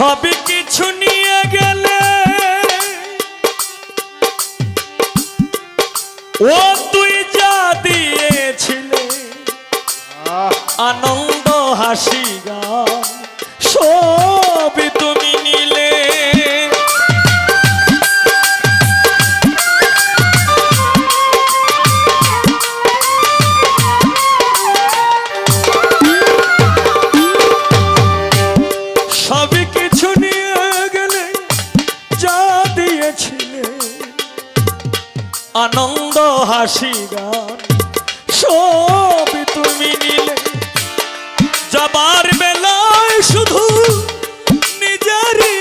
সবই কিছু নিয়ে গেলে ও তুই যা দিয়েছিলে। আনন্দ হাসি গান। দিয়েছিলে। আনন্দ হাসি গান সব তুমি নিলে। যাবার বেলায় শুধু নিজেরই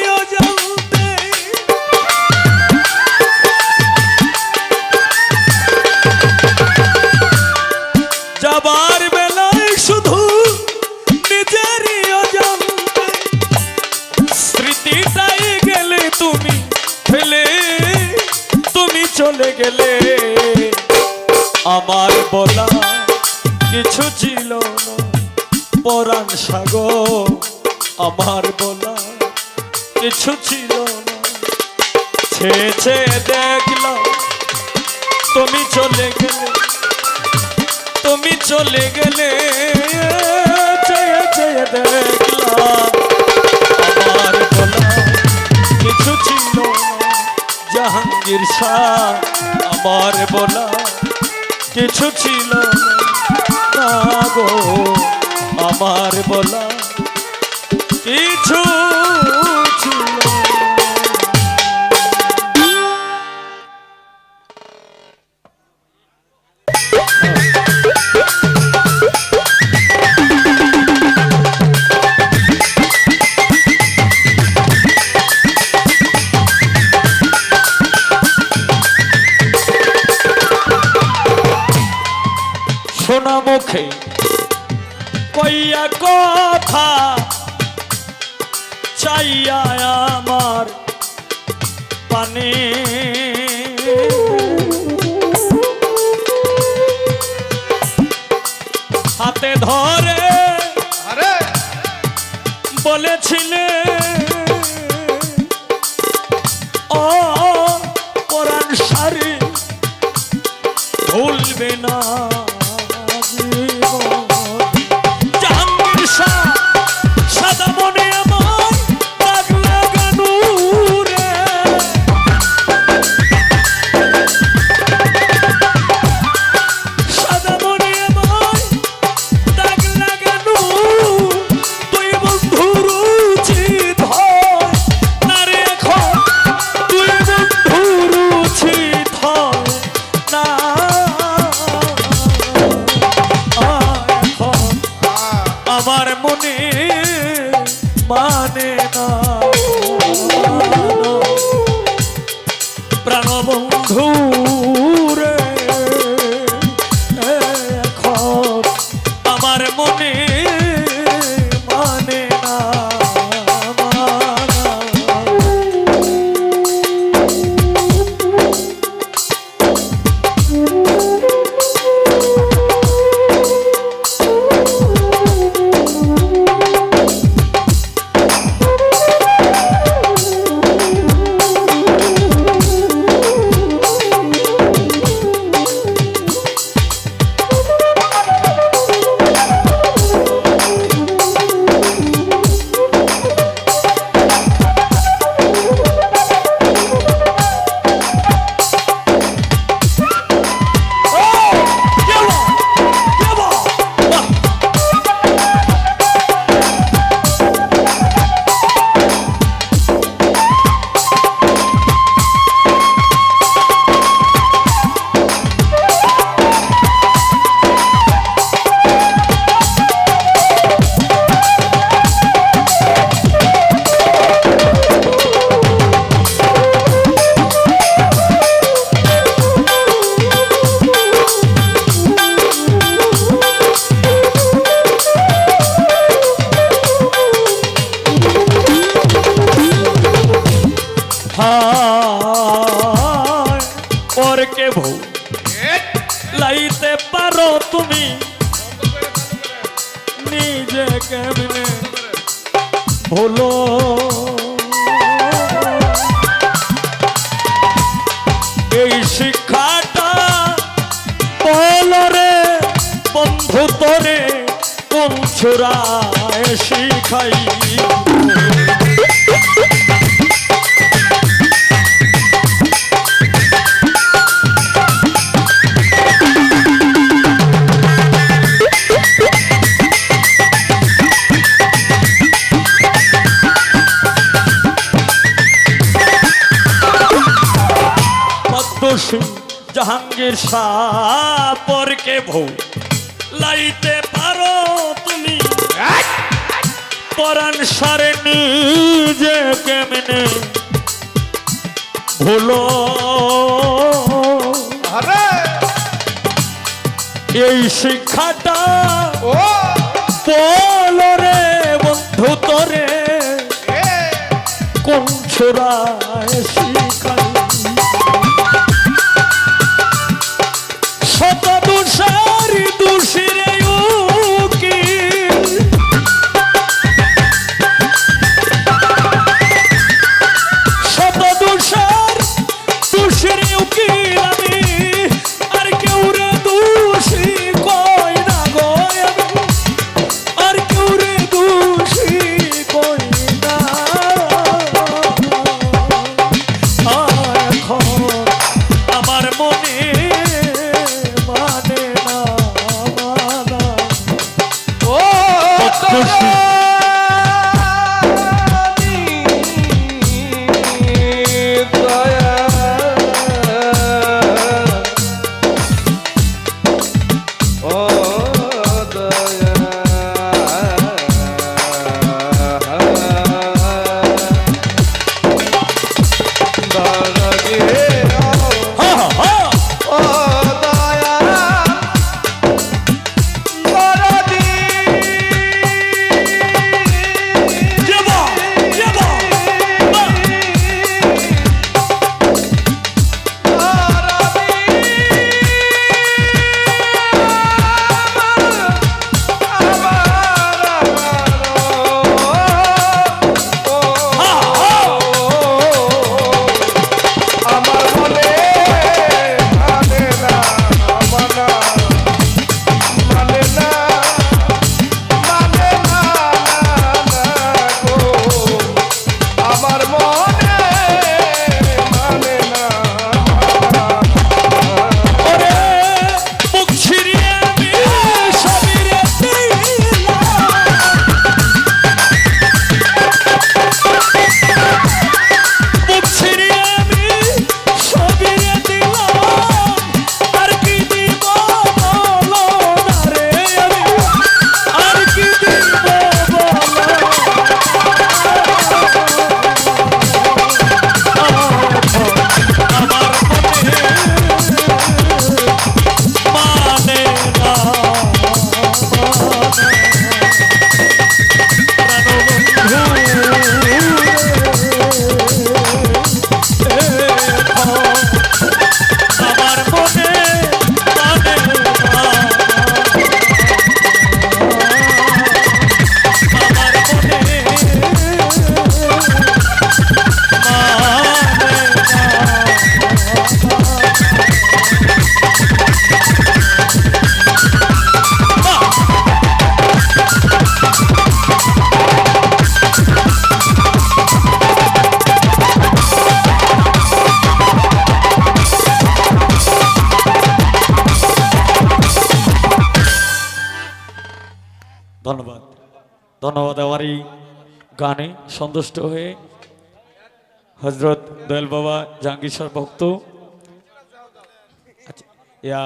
বলা কিছু ছিল না। পরাণ সাগর আমার বলা কিছু ছিল না। ছে ছে দেখলাম, তুমি চলে গেলে, তুমি চলে গেলে চেয়ে চেয়ে দেখলাম, আমার বলা কিছু ছিল না। জাহাঙ্গীর শাহ আমার বলা কিছু ছিল না গো আমার বলা কিছু মুখে কইয়া কথা চাইয়া আমার পানে। হাতে ধরে আরে। বলেছিলে ও কোরআন শাড়ি ভুলবে না। মনে মানে না প্রাণবন্ধু হলো। এই শিক্ষাটা পল রে বন্ধু তরে কোন ছোড়ায় শিখাই রসু জাহাঙ্গীর শাহ পরকে ভৌ। লাইতে পারো তুমি। পরাণ সারে নিজে কেমনে ভুলো এই শিক্ষাটা পলরে বন্ধু তরে। কোন ছোড়ায় শিক্ষা ধন্যবাদ। ধন্যবাদ আমার এই গানে সন্তুষ্ট হয়ে হজরত দয়াল বাবা জাহাঙ্গীর ভক্ত। আচ্ছা, ইয়া